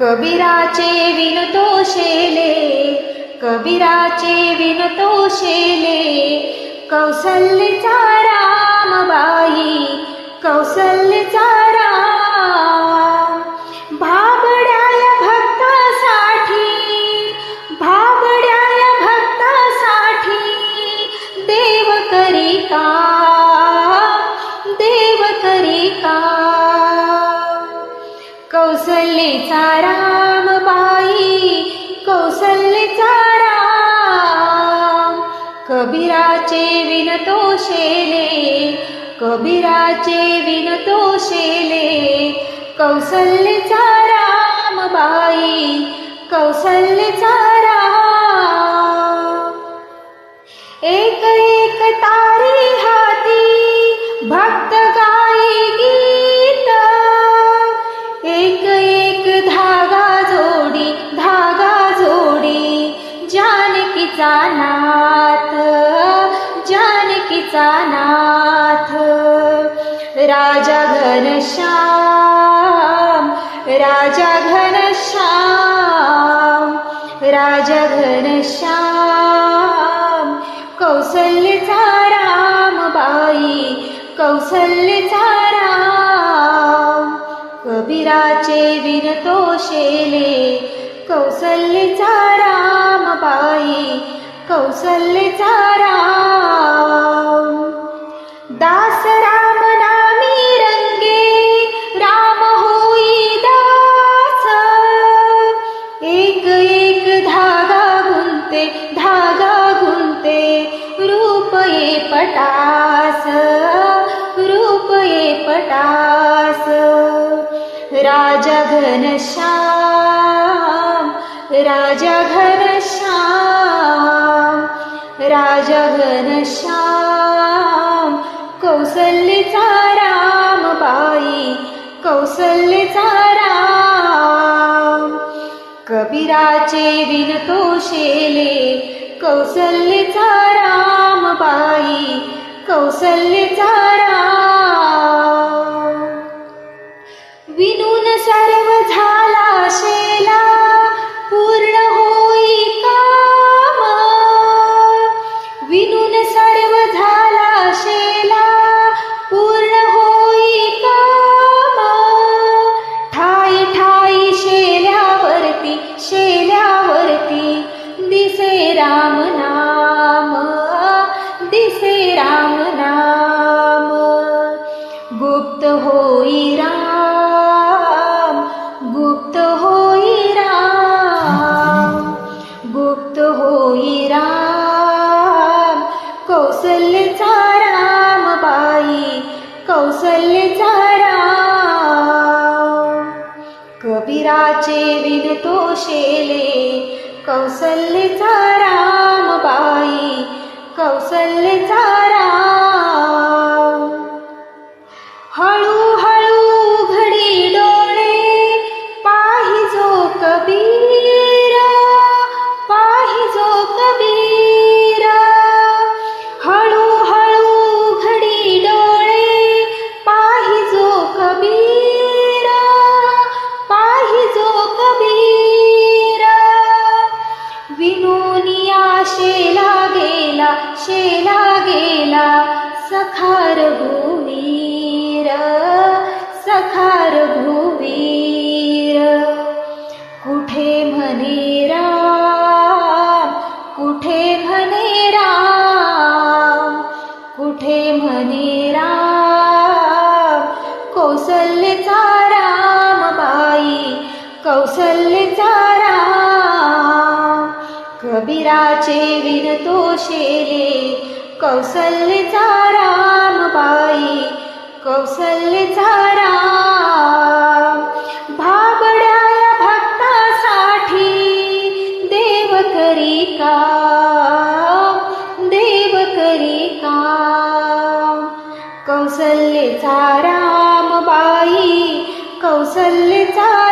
कबीराचे विनतो शेले कबीराचे विनतो शेले कौसल्यचा रामबाई कौसल्यचा राम. भाबड्याय भक्तासाठी भाबड्याय भक्तासाठी देव करी का? देव करी का? कौसल्येचा राम बाई कौसल्येचा राम. कबीराचे विनतो शेले कबीराचे विनतो शेले कौसल्येचा राम बाई कौसल्येचा राम. एक एक तारे नाथ जानकीचा नाथ. राजा घनश्याम राजा घनश्याम राजा घनश्याम. कौसल्यचा राम बाई कौसल्यचा राम. कबीराचे विनतो शेले कौसल्यचा राम बाई कौसल्यचा राम. दास राम नामी रंगे राम होई दास. एक एक धागा गुंते धागा गुंते रूपये पटास रूपये पटास. राजा घनश्याम राजा घनश्याम राजा घनश्याम कौसल्यचा राम बाई कौसल्यचा राम. कबीराचे विनतो शेले कौसल्यचा राम बाई कौसल्यचा राम. कौसल्यचा राम कबीराचे विनतो शेले कौसल्यचा राम बाई कौसल्यचा राम कुठे म्हणे कौसल्यचा राम बाई कौसल्यचा राम कबीराचे विनतो शेले कौसल्यचा राम बाई कौसल्यचा कौसल्यचा राम बाई कौसल्यचा